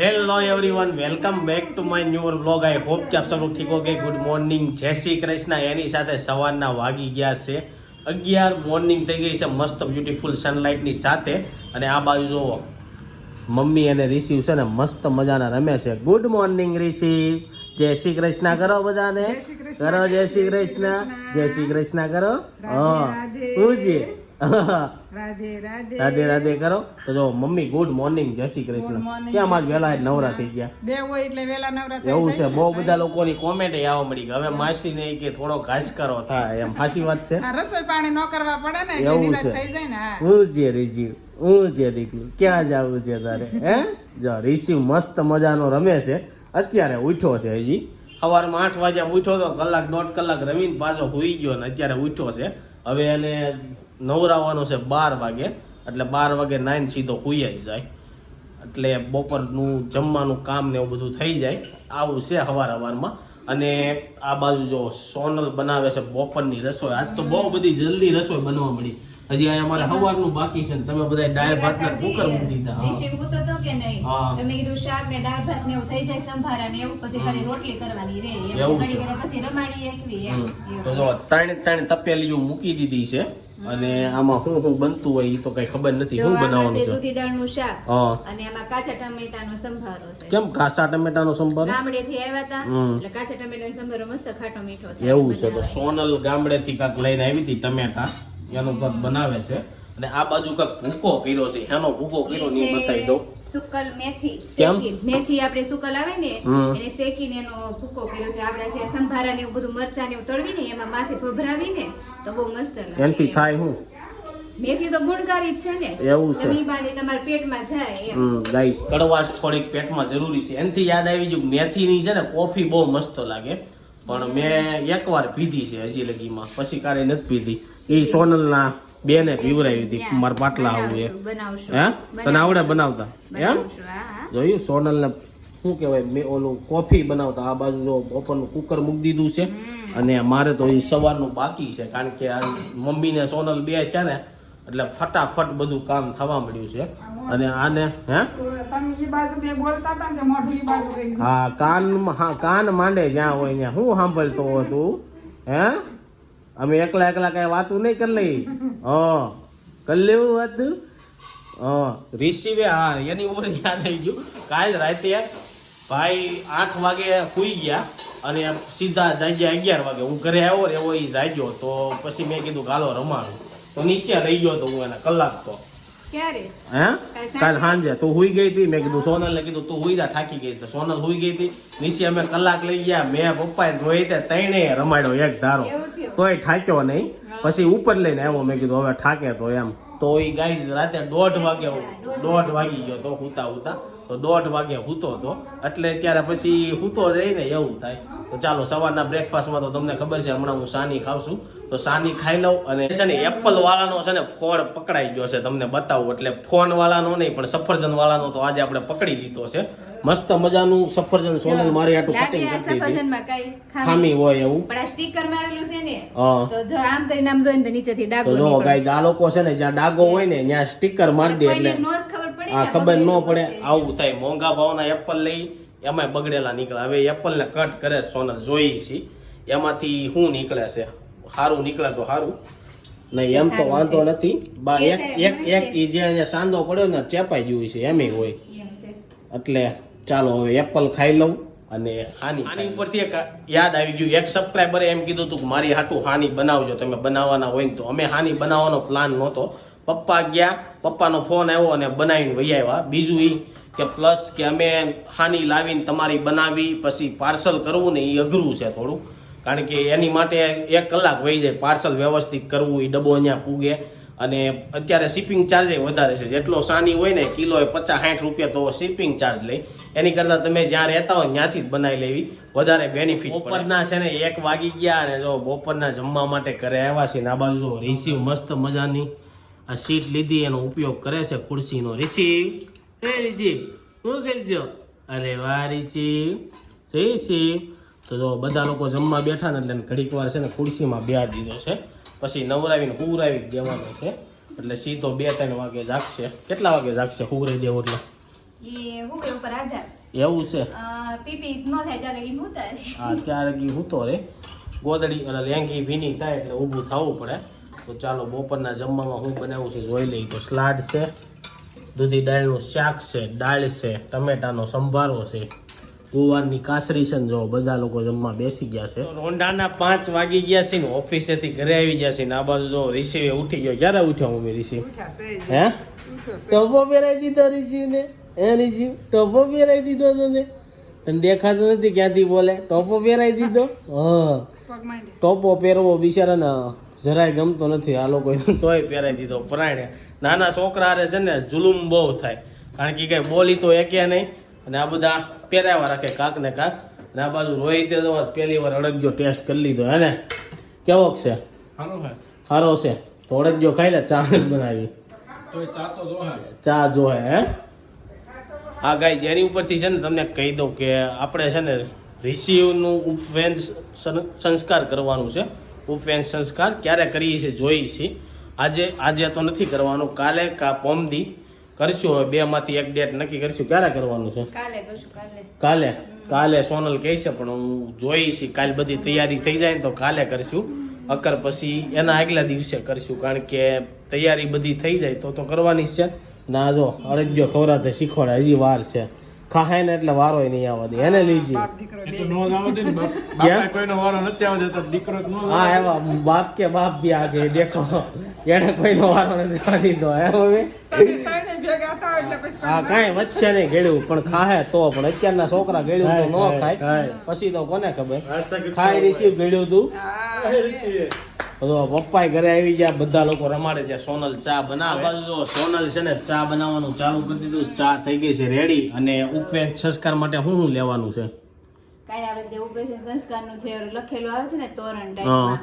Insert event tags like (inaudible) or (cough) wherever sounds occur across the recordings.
Hello everyone welcome back to my new vlog I hope કે આપ log ઠીક હોગે good morning જય શ્રી કૃષ્ણ. એની સાથે સવારના વાગી ગયા છે. અગિયાર મોર્નિંગ થઈ ગઈ છે. મસ્ત બ્યુટીફુલ સનલાઇટની સાથે. અને આ બાજુ જુઓ મમ્મી અને રિસીવ છે ને મસ્ત મજાના રમે છે. ગુડ મોર્નિંગ રિસીવ જય શ્રી કૃષ્ણ કરો બધાને. કરો જય શ્રી કૃષ્ણ. જય શ્રી કૃષ્ણ. કરો. હા છે રાધે રાધે. કરો. તો જો મમ્મી ગુડ મોર્નિંગ જય શ્રી કૃષ્ણ. ક્યાં માં વેલા નવરા થઈ ગયા? બે હોય એટલે વેલા નવરા થઈ એવું છે. બહુ બધા લોકોની કોમેન્ટ આવવા મળી કે હવે માસી ને કે થોડો ઘાસ કરો થાય એમ હાસી વાત છે. રસોઈ પાણી ન કરવા પડે ને એવું છે. હા. જે રીજી હું જે દીકરી ક્યાં જવું છે તારે હે? જો રીસીવ મસ્ત મજાનો રમે છે. અત્યારે ઉઠ્યો છે હજી. સવારમાં આઠ વાગ્યા ઉઠ્યો તો કલાક દોઢ કલાક રમીને પાછો હોઈ ગયો ને અત્યારે ઉઠ્યો છે. હવે એને નવરાવવાનો છે બાર વાગે. એટલે બાર વાગે નાઈન સીધો હુઈ જાય. એટલે બપોરનું જમવાનું કામ ને એવું બધું થઈ જાય. આવું છે હવાર હવારમાં અને આ બાજુ જો સોનલ બનાવે છે બપોરની રસોઈ. આજ તો બહુ બધી જલ્દી રસોઈ બનવા મળી. હજી અહીંયા અમારે હવારનું બાકી છે ને તમે બધા દાળ ભાતના કુકર મૂકી દીધા. હા. ડીશ તો તો કે નહીં. હા. તમે કીધું શાક ને દાળ ભાત ને એવું થઈ જાય સંભારા ને એવું પછી ખાલી રોટલી કરવાની રે એવું પછી રમાડી એકવી તો જો ત્રણે ત્રણ તપેલીઓ મૂકી દીધી છે. અને આમાં શું શું બનતું હોય એ તો કઈ ખબર નથી. શું બનાવવાનું છે? દૂધી દાળનું શાક હા. અને એમાં કાચા ટમેટાનો સંભારો છે. કેમ? કાચા ટમેટાનો ગામડે ગામડેથી આવ્યા હતા એટલે કાચા ટમેટાનો સંભારો મસ્ત ખાટો મીઠો છે એવું છે. તો સોનલ સોનલ ગામડેથી કાક લઈને આવી હતી ટમેટા. એનો કાંક બનાવે છે. અને આ બાજુ કંઈક ભૂકો કર્યો છે એનો ભૂકો કર્યો ને બતાવી દઉં. સુકલ મેથી કેમ? મેથી આપણે સુકલ આવે ને એને શેકીને એનો ભૂકો કર્યો છે. આપણે જે સંભારા ને એવું બધું મરચા ને એવું તળવીને એમાં માથે ભભરાવીને તો બહુ મસ્ત લાગે. એનથી થાય શું મેથી તો ગુણકારી જ છે ને. એવું છે. તમે તમારા પેટમાં જાય એમ. ગાઈસ. કડવાશ થોડીક પેટમાં જરૂરી છે. એનથી યાદ આવી ગયું મેથીની છે ને કોફી બહુ મસ્ત લાગે. પણ મેં એકવાર પીધી છે હજી લગીમાં. પછી કારે નથી પીધી. એ સોનલના બેને પીવરાવી હતી મારા પાટલા આવું હે? તને આવડે બનાવતા? એમ જોયું? સોનલ ને શું કહેવાય? મેં ઓલું કોફી બનાવતા. આ બાજુ જો બપોરનું કુકર મૂકી દીધું છે. અને મારે તો એ સવારનું બાકી છે કારણ કે આ મમ્મી ને સોનલ બે છે ને એટલે ફટાફટ બધું કામ થવા મળ્યું છે. અને આને હે. હા કાન હા કાન માંડે જ્યાં હોય ત્યાં. હું સાંભળતો હતું હે? અમે એકલા એકલા કઈ વાતું નહીં કરી લઈ (laughs) હા કરી લેવું વાત? હા. રિસીવે હા એની ઉપર યાદ આવી ગયું. કાલ રાતે ભાઈ આઠ વાગે સુઈ ગયા અને સીધા જાગ્યા અગિયાર વાગે. હું ઘરે આવ્યો ને એવો એ જાગ્યો. તો પછી મેં કીધું ગાલો રમાડું. તો નીચે રહી ગયો તો હું એના કલાક તો. કાલ સાંજે? તું હુઈ ગઈ હતી? મેં કીધું સોનલ ને કીધું તું હુઈ જા થાકી ગઈ સોનલ હુઈ ગઈ હતી. નીચે અમે કલાક લઈ ગયા. મેં પપ્પાએ ધોઈ તે તૈણે રમાડ્યો એક ધારો. તોય થાક્યો નહીં. પછી ઉપર લઈને આવ્યો. મેં કીધું હવે થાકે તો એમ. તો એ ગાય રાતે દોઢ વાગે. દોઢ વાગી ગયો તો હુતા હુતા. તો દોઢ વાગે હૂતો હતો એટલે ત્યારે પછી હૂતો જઈ ને એવું થાય. તો ચાલો સવારના બ્રેકફાસ્ટમાં તો તમને ખબર છે હમણાં હું સાની ખાવ છું તો સાની ખાઈ લઉં અને છે ને એપલ વાળાનો છે ને ફોડ પકડાઈ ગયો છે તમને બતાવું. એટલે ફોન વાળાનો નહીં પણ સફરજન વાળાનો તો આજે આપણે પકડી લીધો છે. મસ્ત મજાનું સફરજન સોનલ મારી આટું કટિંગ કરતી હતી. ખામી. હોય એવું. પણ આ સ્ટીકર મારેલું છે ને તો જો આમ કરીને આમ જોઈને તો નીચેથી ડાગો જો ગાઈસ આ લોકો છે ને જ્યાં ડાગો હોય ને ત્યાં સ્ટીકર મારી દે એટલે આ ખબર ન પડે. આવું થાય. મોંઘા ભાવના એપલ લઈ એમાંય બગડેલા નીકળે. હવે એપલ ને કટ કરે સોનલ જોઈ છે. એમાંથી શું નીકળે છે? સારું નીકળે તો સારું નહીં એમ તો વાંધો નથી. બા એક એક એક જે સાંધો પડ્યો ને ચેપાઈ ગયું છે એમ હોય એટલે ચાલો હવે એપલ ખાઈ લઉં અને હાની આની ઉપરથી એક યાદ આવી ગયું. એક સબસ્ક્રાઈબરે એમ કીધું હતું કે મારી હાટું હાની બનાવજો. તમે બનાવવાના હોય ને તો. અમે હાની બનાવવાનો પ્લાન નહોતો. પપ્પા ગયા. પપ્પાનો ફોન આવ્યો અને બનાવીને વહી આવ્યા. બીજું એ કે પ્લસ કે અમે હાની લાવીને તમારી બનાવી પછી પાર્સલ કરવું ને એ અઘરું છે થોડું. કારણ કે એની માટે એક કલાક વહી જાય. પાર્સલ વ્યવસ્થિત કરવું એ ડબ્બો અહીંયા પૂગે. અને અત્યારે શિપિંગ ચાર્જ વધારે છે. જેટલો સાની હોય ને કિલો એ પચાસ સાઠ રૂપિયા તો શિપિંગ ચાર્જ લે એની કરતાં તમે જ્યાં રહેતા હોય ત્યાંથી જ બનાવી લેવી. વધારે બેનિફિટ બપોરના છે ને, એક વાગી ગયા અને જો બપોરના જમવા માટે ઘરે આવ્યા છે ને, આ બાજુ રિસીવ મસ્ત મજાની આ સીટ લીધી, એનો ઉપયોગ કરે છે ખુરશીનો. રિસીવ? હે, રિસીવ? શું કરજો અરે વાહ, રિસીવ. રિસીવ? તો જો બધા લોકો જમવા બેઠા ને એટલે ઘડીક વાર છે ને, ખુરશીમાં બેહાડી દીધો છે. પછી નવરાવીને હુરાવી દેવાનો છે. એટલે સીધો બે ત્રણ વાગે જાગશે. કેટલા વાગે જાગશે હુરાઈ દેવો એટલે? એવું છે? હા ત્યારે ગઈ હું તો રે. ગોદડી અને લેંગી ભીની થાય એટલે ઊભું થવું પડે. તો ચાલો બપોરના જમવામાં હું બનાવું છું જોઈ લઈ તો સલાડ છે દૂધી દાળનું શાક છે દાળ છે ટમેટાનો સંભારો છે. ગુવારની કાસરી છે ને જો બધા લોકો જમવા બેસી ગયા છે. રોંઢાના પાંચ વાગી ગયા છે ને ઓફિસેથી ઘરે આવી ગયા છે ને આ બાજુ જો રિસીવે ઉઠી ગયો. ક્યારે ઉઠ્યો મમ્મી રિસીવ. હે? ટોપો પહેરાવી દીધો રિશિવને એ રિશિવ ટોપો પહેરાવી દીધો તને? તને દેખાતો નથી ક્યાંથી બોલે? ટોપો પહેરાવી દીધો? હા. ટોપો પહેરવો બિચારાને જરાય ગમતો નથી. આ લોકો તોય પહેરાવી દીધો. પરાણે. નાના છોકરા હારે છે ને જુલુમ બહુ થાય. કારણ કે કઈ બોલી તો એકે નહીં. અને આ બધા પહેરાવા રાખે કાક ને કાક. ને આ બાજુ રોહિતે તો પહેલી વાર અડદજો ટેસ્ટ કરી લીધો હે ને? કેવો છે? સારો છે. તો અડદજો ખાઈ લે ચા બનાવી. ચા જો હે? હા ગાય જેની ઉપરથી છે ને તમને કહી દઉં કે આપણે છે ને રિસીવનું ઉપવેન સં- સંસ્કાર કરવાનું છે. ઉપવેન સંસ્કાર ક્યારે કરીએ છીએ? જોઈએ છીએ. આજે આજે તો નથી કરવાનું. કાલે કા પોમદી કરશું હવે બે માંથી એક ડેટ નક્કી કરશું. ક્યારે કરવાનું છે? કાલે કાલે. સોનલ કહે છે પણ હું જોઈ છે કાલ બધી તૈયારી થઈ જાય ને તો કાલે કરશું. અકર પછી એના આગલા દિવસે કરશું કારણ કે તૈયારી બધી થઈ જાય તો તો કરવાની જ છે. ના જો અડદિયો ખવરાતે શીખવાડે હજી વાર છે. ખાય ને એટલે વારો નહીં આવવા દે. એને લીજી? હા (laughs) એવા બાપ કે બાપ બી આગે દેખો. એને કોઈનો વારો નથી દીધો. પછી હા કાંઈ વચ્ચે નહીં ગેળ્યું પણ ખાહે તો પણ અત્યારના છોકરા ગેળ્યું તો ન ખાય પછી તો કોને ખબર? ખાઈ રિસીવ ગેળ્યું તું? પપ્પા ઘરે આવી ગયા બધા લોકો રમાડે છે સોનલ ચા બનાવે. જો સોનલ છે ને ચા બનાવવાનું ચાલુ કરી દીધું ચા થઈ ગઈ છે રેડી અને ઉપવેદ સંસ્કાર માટે શું શું લેવાનું છે? કાલે આપણે જે ઉપેશન સંસ્કારનું જે લખેલું આવે છે ને તોરણ ટાઈપમાં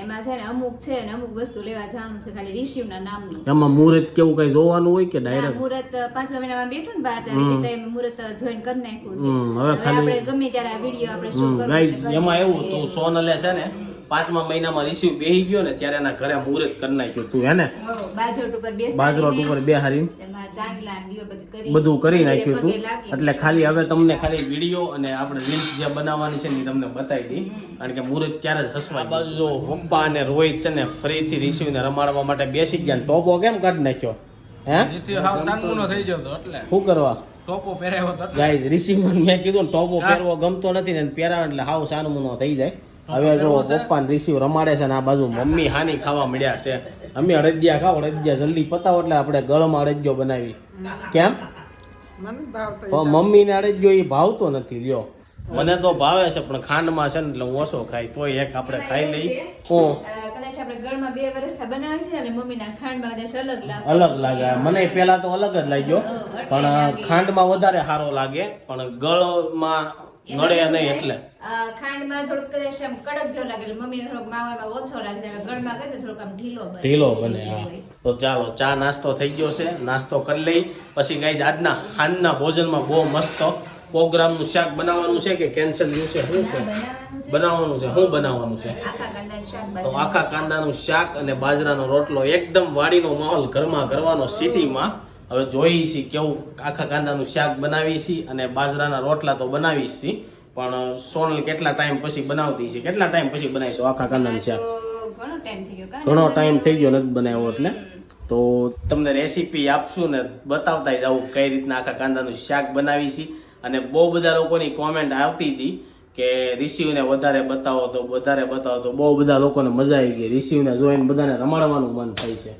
એમાં છે ને અમુક છે ને અમુક વસ્તુ લેવા જવાનું છે ખાલી રિશિવના નામનું. એમાં મુહૂર્ત કેવું કઈ જોવાનું હોય કે ના, ડાયરેક્ટ મુહૂર્ત પાંચમા મહિનામાં બેઠું ને બાર તારીખે તો એમ મુહૂર્ત જોઈન કરી નાખ્યું છે. હવે આપણે ગમે ત્યારે આ વીડિયો આપણે શું કરવું એમાં એવું તો સોનલે છે ને પાંચમા મહિનામાં રિસીવ બેહી ગયો ને ત્યારે એના ઘરે મુહૂર્ત કરી નાખ્યું તું હે ને? બાજરોટ ઉપર બે હારી બધું કરી નાખ્યું તું. એટલે ખાલી હવે તમને ખાલી વીડિયો અને આપણે રીલ્સ જે બનાવવાની છે ને એ તમને બતાવી દી કારણ કે મુહૂર્ત ક્યારે જ હસવા બાજુ જો પપ્પા અને રોહિત છે ને ફરીથી રિસીવને રમાડવા માટે બેસી ગયા ને ટોપો કેમ કાઢી નાખ્યો? હે? ગયો શું કરવા? ગાઈઝ રિસીવ મેં કીધું ને ટોપો પહેરવો ગમતો નથી ને પહેરાવે એટલે હાવ સાનમુનો થઈ જાય. હવે જો પપ્પા રિસીવ રમાડે છે ને આ બાજુ મમ્મી હાની ખાવા મળ્યા છે. અમે અડદિયા ખાવ અડદિયા જલ્દી પતાવો એટલે આપણે ગળમાં અડદિયો બનાવી. કેમ? મમ્મી ને તો મમ્મીને અડદિયો એ ભાવતો નથી લ્યો. મને તો ભાવે છે પણ ખાંડમાં છે ને એટલે હું ઓછો ખાઈ તોય એક આપણે ખાઈ લઈ હું. અ, કદાચ આપણે ગળમાં બે વર્ષથી બનાવી છે અને મમ્મીના ખાંડમાં કદાચ અલગ લાગે. અલગ લાગે. મને પેલા તો અલગ જ લાગ્યો. પણ ખાંડમાં વધારે સારો લાગે. પણ ગળમાં નડે નહીં એટલે. ખાંડમાં થોડુંક કદાચ આમ કડક જેવું લાગે મમ્મીને થોડોક માવામાં ઓછો ત્યારે ગળમાં કહે થોડોક આમ ઢીલો બને ઢીલો બને હા. તો ચાલો ચા નાસ્તો થઈ ગયો છે નાસ્તો કરી લઈ. પછી ગાઈ આજના હાંજના ભોજનમાં બહુ મસ્ત પ્રોગ્રામનું શાક બનાવવાનું છે કે કેન્સલ થયું છે? શું છે? બનાવવાનું છે. શું બનાવવાનું છે? તો આખા કાંદાનું શાક અને બાજરાનો રોટલો એકદમ વાડીનો માહોલ ઘરમાં કરવાનો સિટીમાં હવે જોઈએ છીએ કેવું આખા કાંદાનું શાક બનાવી છીએ અને બાજરાના રોટલા તો બનાવી છીએ પણ સોનલ કેટલા ટાઈમ પછી બનાવતી છે? કેટલા ટાઈમ પછી બનાવીશું આખા કાંદાનું શાક? ઘણો ટાઈમ થઈ ગયો કાં? ઘણો ટાઈમ થઈ ગયો નથી બનાવ્યો. એટલે. તો તમને રેસીપી આપશું ને બતાવતા જાઉં કઈ રીતના આખા કાંદાનું શાક બનાવી છીએ અને બહુ બધા લોકોની કોમેન્ટ આવતી હતી કે રિસીવને વધારે બતાવો તો વધારે બતાવો તો બહુ બધા લોકોને મજા આવી ગઈ. રિસીવને જોઈને બધાને રમાડવાનું મન થાય છે.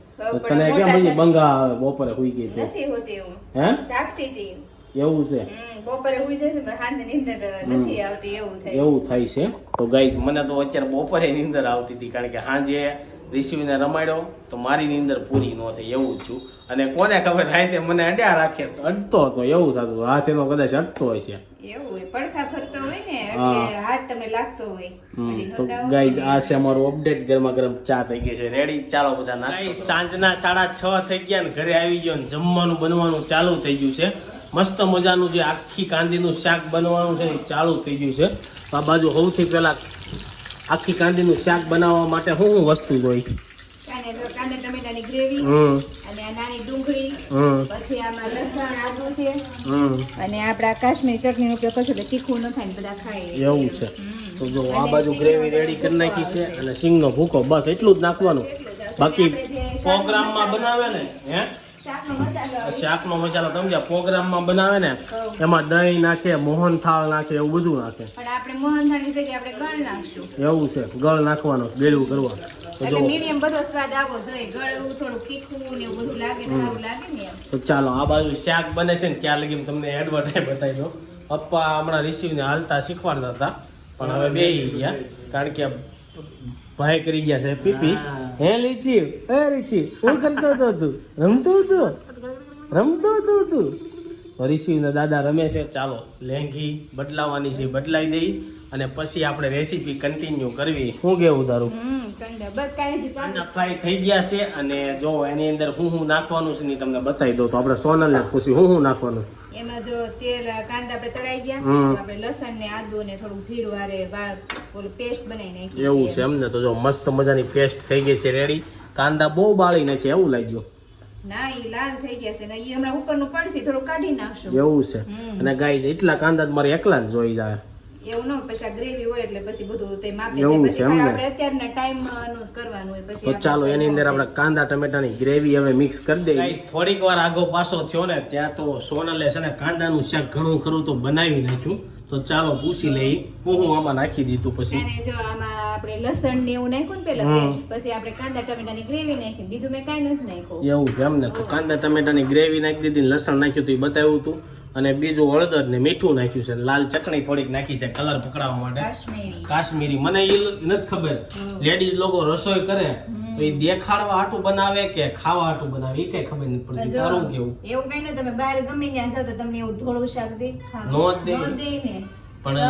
તને કેમ પછી બંગા આવે? બપોરે હુઈ ગઈ નથી હોતી હે? જાગતી હતી. એવું છે? બપોરે હુઈ જાય સાંજે નીંદર નથી આવતી એવું થાય એવું થાય છે. તો ગાઈઝ મને તો અત્યારે બપોરે નીંદર આવતી હતી કારણ કે સાંજે રિસીવને રમાડ્યો તો મારી નીંદર પૂરી ન થઈ એવું જ છું. અને કોને ખબર રાતે મને અડ્યા રાખે અડતો હતો એવું થતું. હાથ એનો કદાચ અડતો હોય છે એવું હોય પડખા ફરતો હોય ને હા. એટલે હાથ તમને લાગતો હોય. હમ, તો ગાઈઝ આ છે અમારું અપડેટ ગરમા ગરમ ચા થઈ ગઈ છે. રેડી ચાલો બધા નાસ્તો સાંજના સાડા છ થઈ ગયા ને ઘરે આવી ગયો ને જમવાનું બનવાનું ચાલુ થઈ ગયું છે. મસ્ત મજાનું જે આખી કાંદીનું શાક બનવાનું છે ને એ ચાલુ થઈ ગયું છે. આ બાજુ સૌથી પહેલા આખી કાંદીનું શાક બનાવવા માટે શું શું વસ્તુ જોઈ? હમ. નાની ડુંગળી હમ. પછી આમાં લસણ આદુ છે. હમ. અને આપડા કાશ્મીરી ચટણીનો ઉપયોગ કરશું એટલે તીખું ન થાય ને બધા ખાય. એવું છે. તો જો આ બાજુ ગ્રેવી રેડી કરી નાખી છે અને સિંગનો ભૂકો. બસ એટલું જ નાખવાનું. બાકી પ્રોગ્રામમાં બનાવે ને હે? શાકનો મસાલો સમજ્યા? પ્રોગ્રામમાં બનાવે ને એમાં દહીં નાખે મોહનથાળ નાખે એવું બધું નાખે. જગ્યાએ આપણે ગળ નાખશું. એવું છે. ગળ નાખવાનું બેલું ગળ્યું કરવા તો મીડિયમ બધો સ્વાદ આવવો જોઈએ. ગળ થોડું તીખું ને એવું બધું લાગે સારું લાગે ને એમ. તો ચાલો આ બાજુ શાક બને છે ને ત્યાં લગી તમને એડવર્ટાઈઝ બતાવી દો પપ્પા હમણાં રિસીવને હાલતા શીખવાડતા હતા પણ હવે બેહી ગયા. કારણ કે ભાઈ કરી ગયા છે પીપી. હે. લીચી? એ રીચી હું કરતો હતો તું? રમતો હતો? રમતો હતો તું? તો દાદા રમે છે ચાલો લેંઘી બદલાવાની છે બદલાઈ દઈ. અને પછી આપણે રેસીપી કન્ટિન્યુ કરવી. શું કેવું તારું? ફ્રાય થઈ ગયા છે અને જો એની અંદર હું હું નાખવાનું છે ને તમને બતાવી દઉં તો આપણે સોનલને પૂછ્યું હું હું નાખવાનું? એમાં જો તેલ કાંદા આપણે તળાઈ ગયા. આપણે લસણ ને આદુ ને થોડું જીરું ઓલું પેસ્ટ બનાવી નાખી એવું છે એમને તો જો મસ્ત મજાની પેસ્ટ થઈ ગઈ છે રેડી કાંદા બહુ બાળીને છે એવું લાગ્યું. ના ઈ લાલ થઈ ગયા છે ને ઈ હમણાં ઉપરનું પડશે થોડું કાઢી નાખશું. એવું છે. અને ગાય એટલા કાંદા મારે એકલા જ જોઈ જાય. એવું ન પછી આ ગ્રેવી હોય એટલે પછી બધું તે માપે એવું છે એમ ને? આપણે અત્યારના ટાઈમનું કરવાનું હોય પછી તો ચાલો એની અંદર આપણે કાંદા ટમેટાની ગ્રેવી હવે મિક્સ કરી દઈએ. થોડીક વાર આગો પાછો થયો ને ત્યાં તો સોનલે છે ને કાંદાનું શાક ઘણું ખરું તો બનાવી નાખ્યું. તો ચાલો પૂછી લઈ હું હું આમાં નાખી દીધું પછી. જો આમાં આપણે લસણ ને એવું નાખ્યું ને પેલા પછી આપણે કાંદા ટમેટાની ગ્રેવી નાખી. બીજું મેં કાંઈ નથી નાખ્યું. એવું છે એમ ને? કાંદા ટમેટાની ગ્રેવી નાખી દીધી લસણ નાખ્યું તું એ બતાવ્યું હતું. અને બીજું હળદર ને મીઠું નાખ્યું છે. લાલ ચટણી થોડીક નાખી છે કલર પકડાવવા માટે. કાશ્મીરી. મને એ નથી ખબર. લેડીઝ લોકો રસોઈ કરે તો એ દેખાડવા હાટું બનાવે કે ખાવા હાટું બનાવે? એ કઈ ખબર નથી પડતી. તારું કેવું? એવું કઈ નહીં તમે બહાર ગમે ત્યાં જાઓ તો તમને એવું થોડું શાક દે. નો દે ને. પણ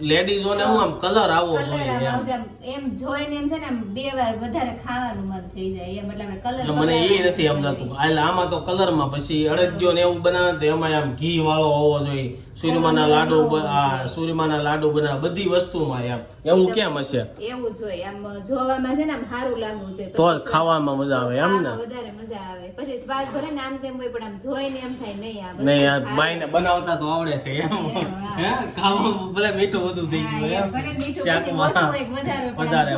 લેડીઝોને હું આમ કલર કલર જોઈએ એમ. જોઈને એમ છે ને બે વાર વધારે ખાવાનું મન થઈ જાય એમ એટલે આપણે કલર મને એ નથી સમજાતું એટલે આમાં તો કલરમાં પછી અડદિયો ને એવું બનાવે તો એમાં આમ ઘી વાળો હોવો જોઈએ. સુરમાના લાડુ આ સુરમાના લાડુ બના બધી વસ્તુમાં એમ. એવું કેમ હશે? એવું જોઈએ આમ જોવામાં છે ને આમ સારું લાગવું જોઈએ. તો ખાવામાં મજા આવે એમ ને? વધારે મજા આવે. પછી સ્વાદ ભરે ને આમ તેમ હોય પણ આમ જોઈને એમ થાય નહીં આ નહીં આ ખાવી. બાઈને બનાવતા તો આવડે છે એમ. હે ખાવામાં ભલે મીઠું બધું થઈ ગયું એમ. ભલે મીઠું વધારે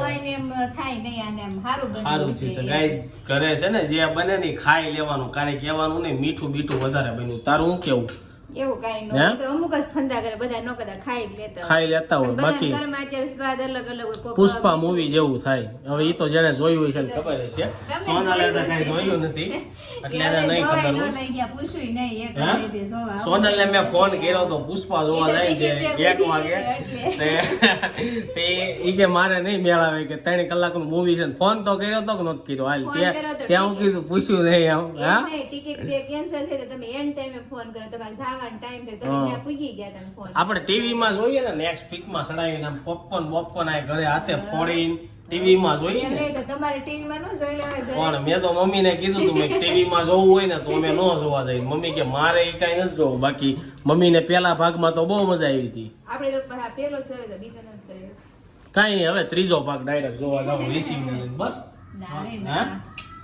થાય નહીં આને સારું સારું છે ગાઈસ ઘરે છે ને જે બને ને ખાઈ લેવાનું. કારણ કે કહેવાનું નહીં મીઠું બીઠું વધારે બન્યું. તારું હું કેવું એવું કાંઈ ન તો અમુક જ ફંદા કરે બધા ન કરતા ખાઈ લેતા ખાઈ લેતા હોય બાકી ઘરમાં અત્યારે સ્વાદ અલગ અલગ હોય પુષ્પા મૂવી જેવું થાય. હવે એ તો જેને જોયું છે ને ખબર હશે. સોનાલે તો કઈ જોયું નથી. એટલે એને નહીં ખબર હોય લઈ નહીં એક રીતે જોવા આવું. મેં ફોન કર્યો તો પુષ્પા જોવા એ તો છે એક વાગે. તે (laughs) તે ઈ કે મારે નહીં મેળાવે કે ત્રણ કલાકનું મૂવી છે ને. ફોન તો કર્યો તો કે નહોતો કર્યો. હાલ ત્યાં ત્યાં હું કીધું પૂછ્યું નહીં આમ હા? ટિકિટ બે cancel થઈ તો તમે end ટાઈમે ફોન કરો તમારે જવાનો time થાય તમે ત્યાં પૂગી ગયા તમે ફોન આપણે ટીવી માં જોઈએ ને નેક્સ્ટ પીકમાં ચડાવીને આમ પોપકોર્ન પોપકોર્ન આ ઘરે હાથે ફોડીને ટીવી માં જોઈએ ને. તો તમારે ટીવી માં ન જોઈ લેવાય પણ મેં તો મમ્મીને કીધું તું મેં ટીવી માં જોવું હોય ને તો અમે ન જોવા જઈએ મમ્મી કે મારે એ કઈ નથી જોવું. બાકી મમ્મીને પેલા ભાગમાં તો બહુ મજા આવી હતી. આપણે તો પેલો જોયો તો બીજો નથી જોયો. કાંઈ નહીં હવે ત્રીજો ભાગ ડાયરેક્ટ જોવા જાવ રેસિંગ બસ. ના ના.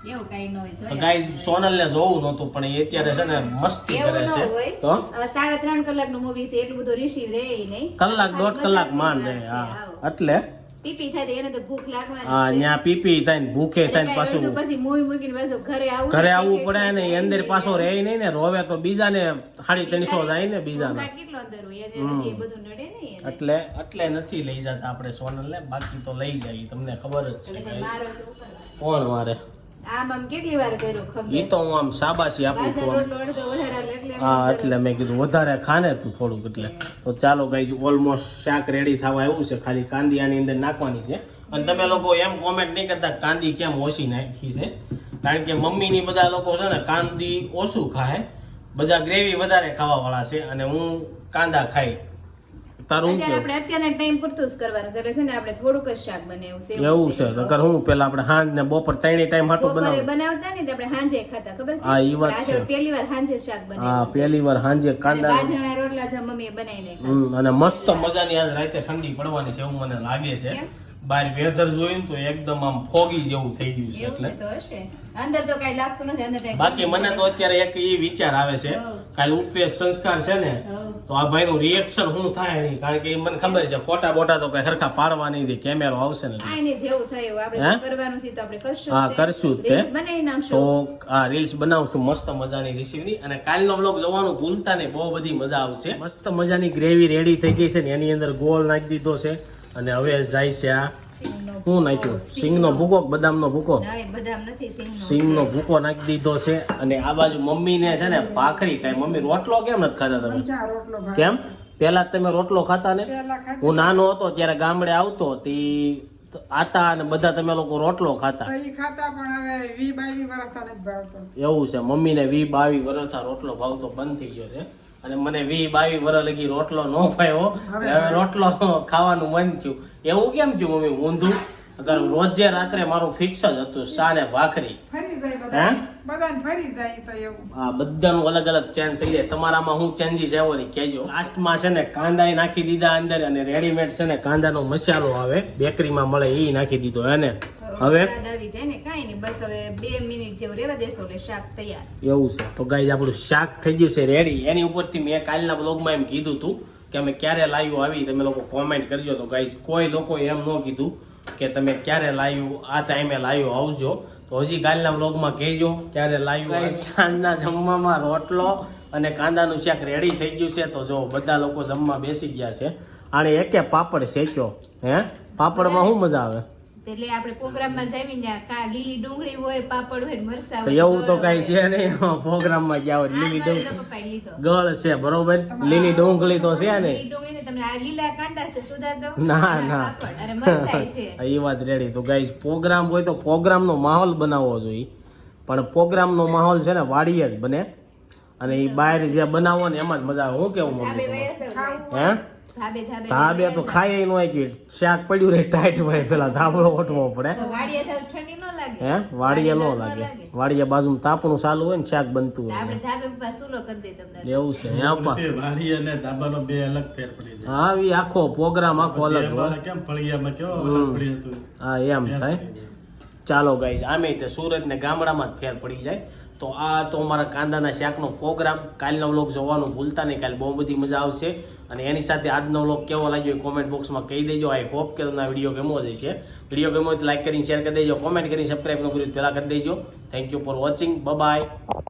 એવું કાંઈ ન હોય ગાઈસ સોનલ ને જોવું નહોતું પણ એ અત્યારે છે ને મસ્તી કરે છે. તો? સાડા ત્રણ કલાકનું movie છે એટલું બધું receive રહે નહીં. કલાક દોઢ કલાક માંડ વાત હા. એટલે? પીપી થાય એને તો ભૂખ લાગવાની હા ત્યાં પીપી થાય ને ભૂખે થાય ને પાછું. પછી મૂવી મૂકીને પાછું ઘરે આવવું ઘરે આવવું પડે ને અંદર પાછો રહે નહીં ને રોવે તો બીજા ને સાડી ત્રણસો જાય ને બીજા કેટલો અંદર હોય એટલે એ બધું નડે નહીં એટલે એટલે નથી લઈ જતા આપણે સોનલ ને બાકી તો લઈ જાય તમને ખબર જ છે. કોણ મારે? આમ આમ કેટલી વાર કર્યું ખબર? ઈ તો હું આમ શાબાશી આપું છું હા એટલે મેં કીધું વધારે ખાને તું થોડુંક એટલે. તો ચાલો ગાઈઝ ઓલમોસ્ટ શાક રેડી થવા આવ્યું છે. ખાલી કાંદી આની અંદર નાખવાની છે. અને તમે લોકો એમ કોમેન્ટ નહીં કરતા કાંદી કેમ ઓછી નાખી છે. કારણ કે મમ્મીની બધા લોકો છે ને કાંદી ઓછું ખાય. બધા ગ્રેવી વધારે ખાવા વાળા છે અને હું કાંદા ખાઈ. તારું અત્યારે આપણે અત્યારના ટાઈમ પૂરતું જ કરવાનું છે. એટલે છે ને આપણે થોડુંક જ શાક બનાવ્યું છે. એવું છે નકર હું પેલા આપણે હાંજ ને બપોર ત્રણેય ટાઈમ હાટું બનાવ. બનાવતા ને આપણે હાંજે ખાતા. ખબર છે? હા, ઈ વાત છે. પહેલી વાર હાંજે શાક હા પહેલી વાર હાંજે કાંદા બાજરાના રોટલા જો મમ્મીએ બનાવીને અને મસ્ત મજાની આજ રાતે ઠંડી પડવાની છે એવું મને લાગે છે. બહાર વેધર જોયું ને તો એકદમ આમ ફોગી જેવું થઈ ગયું છે એટલે. અંદર તો કઈ લાગતું નથી અંદર બાકી મને તો અત્યારે એક એ વિચાર આવે છે કાલ ઉપવેશ સંસ્કાર છે ને તો આ ભાઈનું રિએક્શન શું થાય નહીં કારણ કે એ મને ખબર છે ફોટા બોટા તો કઈ સરખા પાડવા નહીં દે કેમેરો આવશે ને જેવું થાય આપણે કરવાનું છે તો આપણે કરશું હા, કરશું તે. આ રીલ્સ બનાવશું મસ્ત મજાની રેસીપી અને કાલનો વ્લોગ જોવાનું ભૂલતા નહીં બહુ બધી મજા આવશે. મસ્ત મજાની ગ્રેવી રેડી થઈ ગઈ છે ને એની અંદર ગોળ નાખી દીધો છે. અને હવે જાય છે આ શું નાખ્યું? સિંગનો ભૂકો બદામનો ભૂકો? સિંગનો. ભૂકો નાખી દીધો છે અને આ બાજુ મમ્મીને છે ને ભાખરી કઈ મમ્મી રોટલો કેમ નથી ખાતા તમે. કેમ? પેલા તમે રોટલો ખાતા ને? હું નાનો હતો ત્યારે ગામડે આવતો તે આતા અને બધા તમે લોકો રોટલો ખાતા. એવું છે મમ્મીને વી બાવી વર્ષ રોટલો ભાવતો બંધ થઈ ગયો છે. અને મને વી બાવી વર્ષ લગી રોટલો ન ખાયો હવે રોટલો ખાવાનું મન થયું. એવું કેમ થયું મમ્મી? ઊંધું? અગર રોજે રાત્રે મારું ફિક્સ જ હતું શા ને ભાખરી ફરી હે? બધા? બધાને ફરી જાય તો એવું. આ બધાનું અલગ અલગ ચેન્જ થઈ જાય. તમારામાં હું ચેન્જીસ આવ્યો ને કહેજો. લાસ્ટમાં છે ને કાંદા નાખી દીધા અંદર અને રેડીમેડ છે ને કાંદાનો મસાલો આવે. બેકરીમાં મળે એ નાખી દીધો એને હવે યાદ આવી જાય ને કાંઈ નહીં બસ હવે બે મિનિટ જેવું રહેવા દેશો એટલે શાક તૈયાર. એવું છે. તો ગાઈઝ આપણું શાક થઈ ગયું છે રેડી એની ઉપરથી મેં કાલના બ્લોગમાં એમ કીધું હતું કે અમે ક્યારે લાવ્યું આવી તમે લોકો કોમેન્ટ કરજો. તો ગાય કોઈ લોકો એમ ન કીધું કે તમે ક્યારે લાવ્યું આ ટાઈમે લાવ્યું આવજો. તો હજી કાલના બ્લોગમાં કહેજો ક્યારે લાવ્યું સાંજના જમવામાં રોટલો અને કાંદાનું શાક રેડી થઈ ગયું છે. તો જો બધા લોકો જમવા બેસી ગયા છે. આને એકે પાપડ શેક્યો હે? પાપડમાં શું મજા આવે? એટલે આપણે પ્રોગ્રામમાં જમીને ત્યાં કા લીલી ડુંગળી હોય પાપડ હોય મરસા તો હોય એવું તો કઈ છે નહીં. પ્રોગ્રામમાં જાવ હોય લીલી ડુંગળી. ગળ છે બરોબર? લીલી ડુંગળી તો છે ને. લીલી ડુંગળી ને તમને આ લીલા કાંદા છે સુધાર દો ના, ના. પાપડ. અને મરચાઈ છે. (laughs) એ વાત રેડી. તો ગાઈસ પ્રોગ્રામ હોય તો પ્રોગ્રામનો માહોલ બનાવવો જોઈએ. પણ પ્રોગ્રામનો માહોલ છે ને વાડીએ જ બને. અને એ બહાર જે બનાવો ને એમાં જ મજા આવે. હું કેવું મમ્મી હે? ધાબે તો ખાય નો શાક પડ્યું રે ટાઈટ ભાઈ પેલા ધાબળો ઓટવો પડે. તો વાડીએ જાવ ઠંડી ન લાગે. હે? વાડીએ નો લાગે. વાડીએ બાજુમાં તાપણું ચાલુ હોય ને શાક બનતું હોય. આપણે ધાબે સુલો કરી દે તમને. એવું છે હે પપ્પા? વાડી અને ધાબાનો બે અલગ ફેર પડી જાય. હા ઈ આખો પ્રોગ્રામ આખો અલગ હોય. કેમ ફળિયામાં કેવો અલગ પડી હતું હા એમ થાય. ચાલો ગાઈઝ આમે તે સુરત ને ગામડામાં જ ફેર પડી જાય. તો આ તો અમારા કાંદાના શાકનો પ્રોગ્રામ કાલનો વ્લોગ જોવાનું ભૂલતા નહીં. કાલે બહુ બધી મજા આવશે. અને એની સાથે આજનો વ્લોગ કેવો લાગ્યો એ કોમેન્ટ બોક્સમાં કહી દેજો. આઈ હોપ કે તમને વીડિયો ગમો જ છે વીડિયો ગમો તો લાઈક કરીને શેર કરી દેજો. કોમેન્ટ કરીને સબસ્ક્રાઈબ ન કર્યું પહેલાં કરી દેજો. Thank you for watching bye